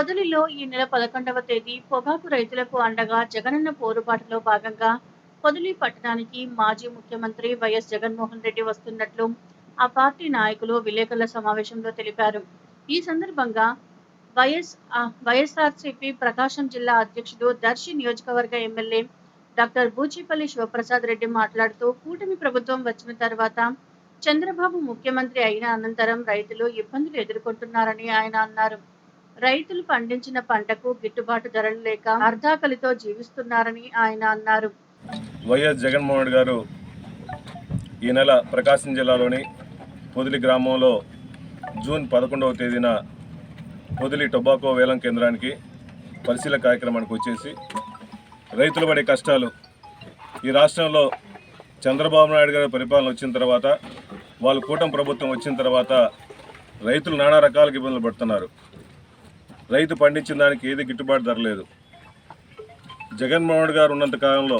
పొదలిలో ఈ నెల పదకొండవ తేదీ పొగాకు రైతులకు అండగా జగనన్న పోరుబాటులో భాగంగా పొదిలి పట్టణానికి మాజీ ముఖ్యమంత్రి వైఎస్ జగన్మోహన్ రెడ్డి వస్తున్నట్లు ఆ పార్టీ నాయకులు విలేకరుల సమావేశంలో తెలిపారు. ఈ సందర్భంగా వైఎస్ వైఎస్ఆర్సీపీ ప్రకాశం జిల్లా అధ్యక్షుడు దర్శి నియోజకవర్గ ఎమ్మెల్యే డాక్టర్ బూచిపల్లి శివప్రసాద్ రెడ్డి మాట్లాడుతూ కూటమి ప్రభుత్వం వచ్చిన తర్వాత చంద్రబాబు ముఖ్యమంత్రి అయిన అనంతరం రైతులు ఇబ్బందులు ఎదుర్కొంటున్నారని ఆయన అన్నారు. రైతులు పండించిన పంటకు గిట్టుబాటు ధరలు లేక అర్ధాకలితో జీవిస్తున్నారని ఆయన అన్నారు. వైఎస్ జగన్మోహన్ రెడ్డి గారు ఈ నెల ప్రకాశం జిల్లాలోని పొదిలి గ్రామంలో జూన్ పదకొండవ తేదీన పొదిలి టొబాకో వేలం కేంద్రానికి పరిశీలన కార్యక్రమానికి వచ్చేసి రైతులు పడే కష్టాలు ఈ రాష్ట్రంలో చంద్రబాబు నాయుడు గారి పరిపాలన వచ్చిన తర్వాత వాళ్ళు కూటమి ప్రభుత్వం వచ్చిన తర్వాత రైతులు నానా రకాల ఇబ్బందులు పడుతున్నారు. రైతు పండించిన దానికి ఏది గిట్టుబాటు ధర లేదు. జగన్మోహన్ రెడ్డి గారు ఉన్నంత కాలంలో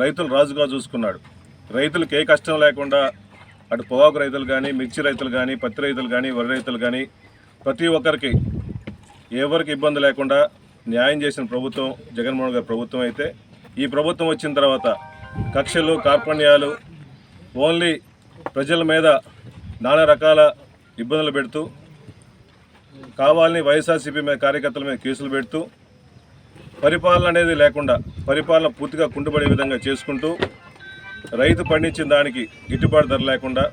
రైతులు రాజుగా చూసుకున్నాడు. రైతులకు ఏ కష్టం లేకుండా అటు పొగాకు రైతులు కానీ మిర్చి రైతులు కానీ పత్తి రైతులు కానీ వరి రైతులు కానీ ప్రతి ఒక్కరికి ఎవరికి ఇబ్బంది లేకుండా న్యాయం చేసిన ప్రభుత్వం జగన్మోహన్ గారి ప్రభుత్వం అయితే ఈ ప్రభుత్వం వచ్చిన తర్వాత కక్షలు కార్పణ్యాలు ఓన్లీ ప్రజల మీద నానా రకాల ఇబ్బందులు పెడుతూ కావాలని వైఎస్ఆర్సీపీ మీద కార్యకర్తల మీద కేసులు పెడుతూ పరిపాలన అనేది లేకుండా పరిపాలన పూర్తిగా కుంటుపడే విధంగా చేసుకుంటూ రైతు పండించిన దానికి గిట్టుబాటు ధర లేకుండా